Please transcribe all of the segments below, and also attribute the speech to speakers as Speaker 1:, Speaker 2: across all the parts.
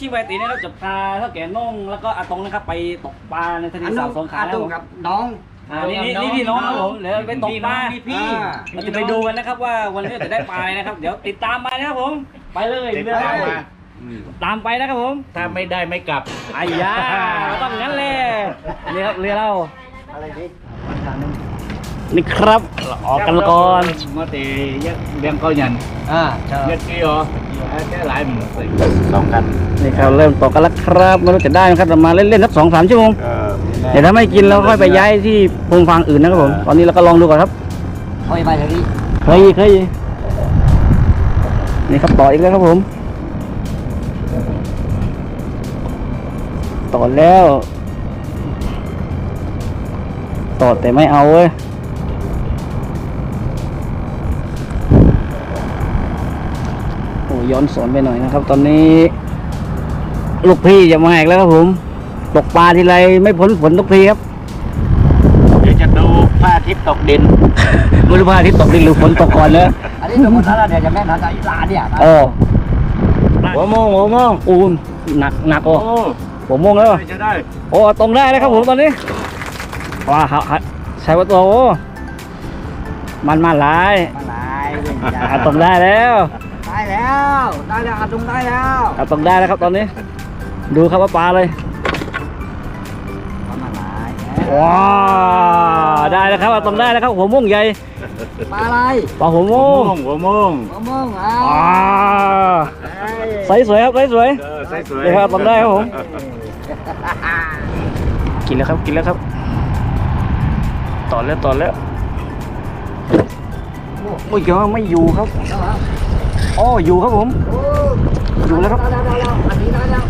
Speaker 1: ชิงไวตีนะครับจะพาเท่าแก่น้องแล้วก็อาตงนะครับไปตกปลาในทะเลสาบสงขลา
Speaker 2: อา
Speaker 1: แล้ว
Speaker 2: ตุกับน้อง
Speaker 1: อ่านี่นี่นี่พี่น้องครับผมเดี๋ยวไปตกปลา
Speaker 2: พี่พี่
Speaker 1: เราจะไปดูกันนะครับว่าวันนี้จะได้ปลาอะไรนะครับ เดี๋ยวติดตามไปนะครับผม ไปเลย
Speaker 3: ติด
Speaker 1: เรือ
Speaker 3: ตามมา
Speaker 1: ตามไปนะครับผม
Speaker 3: ถ้าไม่ได้ไม่กลับ
Speaker 1: ไอ้ยาต้องงั้นเลยนี่ครับเรือเรา
Speaker 2: อะไรดิ
Speaker 1: นี่ครับออกกันก่อน
Speaker 3: มาตียักเลี้ยงเขายัน
Speaker 2: อ่าใช่
Speaker 3: ยักกี่เหรอแค่หลายหมื่นสิสองกัน
Speaker 1: นี่ครับเริ่มตกกันแล้วครับไม่รู้จะได้ไหมครับเรามาเล่นๆสักสองสามชั่วโมงเดี๋ยวถ้าไม่กินเราค่อยไปย้ายที่พงฟางอื่นนะครับผมตอนนี้เราก็ลองดูก่อนครับ
Speaker 2: เอาไปเถอะดิ
Speaker 1: เคยเคยนี่ครับต่ออีกแล้วครับผมต่อแล้วต่อแต่ไม่เอาเว้ย ย้อนสอนไปหน่อยนะครับ ตอนนี้ ลูกพี่จะมาอีกแล้วครับผมตกปลาทีไรไม่พ้นฝนทุกทีครับ
Speaker 3: เดี๋ยวจะดูพระอาทิตย์ตกดิน
Speaker 1: ไม่รู้ว่าอาทิตย์ตกดินหรือฝนตกก่อนเลย
Speaker 2: อันนี้สมมติถ้าเดี๋ยวจะแม่นหาจากอีลาเนี่ย
Speaker 1: โอ้
Speaker 3: หัวโมงหัวโมง
Speaker 1: อูนหนักหนักโอ้
Speaker 3: โอ้
Speaker 1: ผมม่วงแล้ว
Speaker 3: จะได้
Speaker 1: โอ้ตรงได้แล้วครับผมตอนนี้ว้าฮะฮะใช้วัตถุโอ้มันมาหลาย
Speaker 2: มาลายเว้ย
Speaker 1: อะตรงได้แล้ว
Speaker 2: ได้แล้ว ได้แล้วอาตุงได้แล้ว
Speaker 1: อะตรงได้แล้วครับตอนนี้ ดูครับว่าปลาเลย
Speaker 2: มาลาย
Speaker 1: ว้าวได้แล้วครับอะตรงได้แล้วครับหัวม่วงใหญ่
Speaker 2: ปลาอะไร
Speaker 1: ปลาหัว
Speaker 3: หัว
Speaker 1: ม่ว
Speaker 3: โม
Speaker 1: ง
Speaker 3: งหัวโมง
Speaker 2: มะม่วงอะ
Speaker 1: ว้าวใสสวยครับใสสวย
Speaker 3: เออใส่สวย
Speaker 1: เดี๋ยวครับผมได้ครับผมกินแล้วครับกินแล้วครับต่อแล้วต่อแล้วโอ้ยเกี่ยวว่าไม่อยู่ครับ อ๋ออยู่ครับผม
Speaker 2: โอ้
Speaker 1: อยู่แล้วครับ
Speaker 2: ได้แล้วได้แล้วอันนี้ได้แล้ว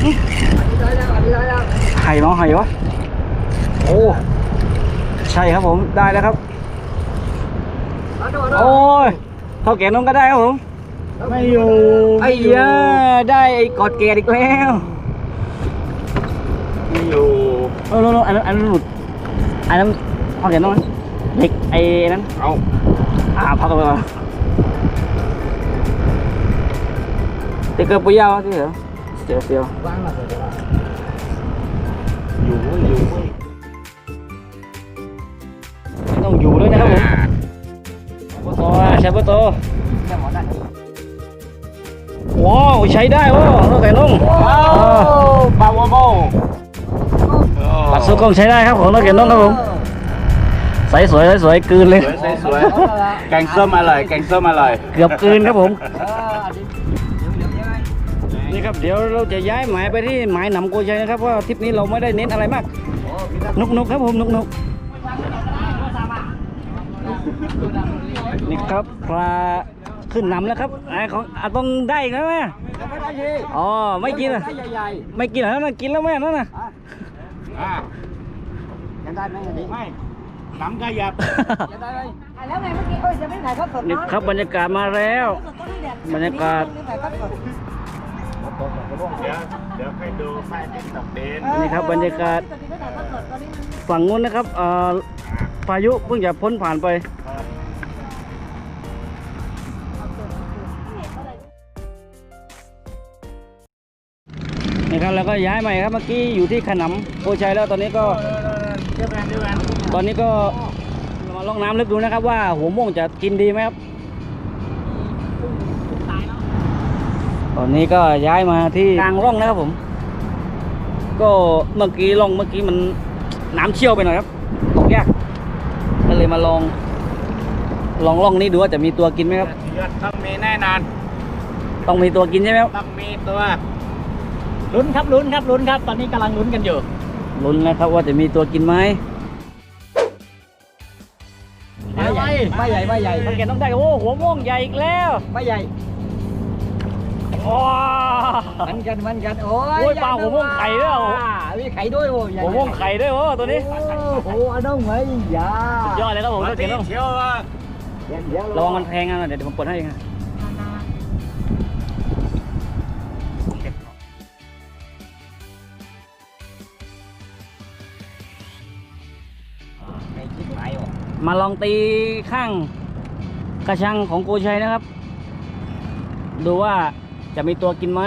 Speaker 2: อันนี้ได้แล้วอันนี้ได้แล้ว
Speaker 1: ไห่น้องไห่วะโอ้ใช่ครับผมได้แล้วครับ
Speaker 2: เอาดูเอาดู
Speaker 1: โอ้ยเท่าแก่น้องก็ได้ครับผม
Speaker 3: ไม่อยู่
Speaker 1: ไอ้ยาได้ไอ้กอดแกดอีกแล้ว
Speaker 3: ไม่อยู่
Speaker 1: เออโน่นๆอันนั้นอันนั้นหลุดอันนั้นเท่าแก่น้องเด็กไอ้นั้น
Speaker 3: เอา
Speaker 1: อ่าพักกันไปก่อน เด็กเกิดปุยยาวที่เหรอเสียวเสียว
Speaker 2: วางมาเลย
Speaker 3: อยู่อยู่
Speaker 1: ไม่ต้องอยู่ด้วยนะครับผมปโตใช้ปโต
Speaker 2: เดี๋ยวหมอได้
Speaker 1: ว้าวใช้ได้โอ้เท่าแก่น้อง
Speaker 3: ปลาหัวโมง
Speaker 1: ปัดสู้กล้องใช้ได้ครับของเท่าแก่น้องครับผมใสสวยใสสวยกลืนเลย
Speaker 3: สวยสวยสวยแกงส้มอร่อยแกงส้มอร่อย
Speaker 1: เกือบกลืนครับผม นี่ครับเดี๋ยวเราจะย้ายหมายไปที่หมายหนำโกชัยนะครับเพราะว่าทริปนี้เราไม่ได้เน้นอะไรมาก
Speaker 2: โอ้พี่ครับ
Speaker 1: นุกนุกๆครับผมนุกนุกนี่ครับปลาขึ้นนำแล้วครับไอ้ของอาต้องได้อีกแล้วไหม
Speaker 2: ยังไม่ได้ยี
Speaker 1: อ๋อไม่กินอะ
Speaker 2: ได้ใหญ่
Speaker 1: ไม่กินเหรอนั่นนะกินแล้วไหมนั่นน่ะ
Speaker 2: ๆอะ
Speaker 3: อ่า
Speaker 2: ยังได้ไหมอันนี้
Speaker 3: ไม่น้ำขยับ
Speaker 2: ยังได้ไหม
Speaker 4: อะแล้วไงเมื่อกี้เอ้ยจะไม่ถ่ายทอดสด
Speaker 1: นี่
Speaker 4: เนาะ
Speaker 1: ครับบรรยากาศมาแล้ว
Speaker 4: สดต้นนี้แดด
Speaker 1: บรรยากาศ
Speaker 4: ถ่ายทอดสด
Speaker 3: เดี๋ยวเดี๋ยวให้ดูพระอาทิตย์ตกดิน
Speaker 1: นี่ครับบรรยากาศ ฝั่งนู้นนะครับเอ่อพายุเพิ่งจะพ้นผ่านไปนี่ครับแล้วก็ย้ายใหม่ครับเมื่อกี้อยู่ที่ขนำโพชัยแล้วตอนนี้ก็ตอนนี้ก็มาลองน้ำลึกดูนะครับว่าหัวม่วงจะกินดีไหมครับ ตอนนี้ก็ย้ายมาที่กลางร่องนะครับผม ก็เมื่อกี้ร่องเมื่อกี้มันน้ำเชี่ยวไปหน่อยครับตกยากก็เลยมาลอง ลองร่องนี้ดูว่าจะมีตัวกินไหมครับ
Speaker 3: ยอดต้องมีแน่นอน
Speaker 1: ต้องมีตัวกินใช่ไหมครับ
Speaker 3: ต้องมีตัว
Speaker 5: ลุ้นครับลุ้นครับลุ้นครับ ตอนนี้กำลังลุ้นกันอยู่
Speaker 1: ลุ้นนะครับว่าจะมีตัวกินไหม
Speaker 2: ไม่ใหญ่ไม่ใหญ่ไม่ใหญ่
Speaker 1: สังเกตต้องได้โอ้หัวม่วงใหญ่อีกแล้ว
Speaker 2: ไม่ใหญ่
Speaker 1: ว้า
Speaker 2: เหมันกันเหมันกันโอ้
Speaker 1: โอ้ยปลาหัวม่วงไข่ด้วยเหรอ
Speaker 2: มีไข่ด้วยโอ้ใญ่
Speaker 1: หัวม่วงไข่ด้วยโอ้ตัวนี้
Speaker 2: โอ้โหอันน้องเหมยยา
Speaker 1: สุดยอดเลยครับผม
Speaker 3: มา
Speaker 1: สังเก
Speaker 3: ตี
Speaker 1: ตต้อง
Speaker 3: เชียวอะ
Speaker 2: เดี๋ยวเดี๋ยว
Speaker 1: ระวังมันแทงนะเดี๋ยวผมเปิดให้เองนะ
Speaker 2: ไอ้ชิบหายว่ะ
Speaker 1: มาลองตีข้างกระชังของโกชัยนะครับ ดูว่า จะมีตัวกินไหม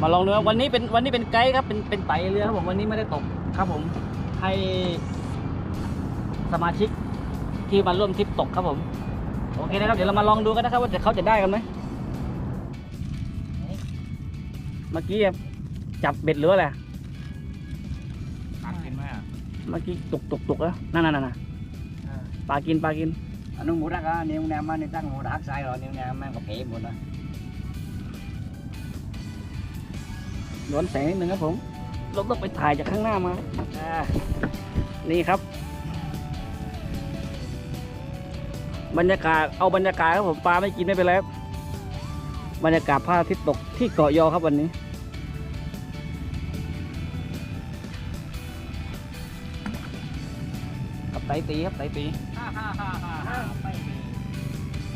Speaker 1: มาลองดูครับวันนี้เป็นวันนี้เป็นไกด์ครับเป็นเป็นไตเรือครับผมวันนี้ไม่ได้ตกครับผมให้สมาชิกที่มาร่วมทริปตกครับผมโอเคนะครับเดี๋ยวเรามาลองดูกันนะครับ ว่าจะเขาจะได้กันไหมเมื่อกี้จับเบ็ดหรืออะไร
Speaker 3: ตักกินไหมอะ
Speaker 1: เมื่อกี้ตุกตุกตุกแล้วนั่นนั่นนั่นปลากินปลากิน
Speaker 2: อันนู้นหมูรักอะนิ้วแนมมานี่ตั้งหมูรักใส่หรอนิ้วแนมแม่งก็เป๋หมดนะ
Speaker 1: ย้อนแสงนิดนึงครับผมเราต้องไปถ่ายจากข้างหน้ามาอ่านี่ครับ บรรยากาศเอาบรรยากาศครับผมปลาไม่กินไม่เป็นไรครับบรรยากาศพระอาทิตย์ตกที่เกาะยอครับวันนี้ ครับไตตีครับไตตี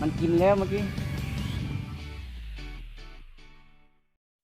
Speaker 1: มันกินแล้วเมื่อกี้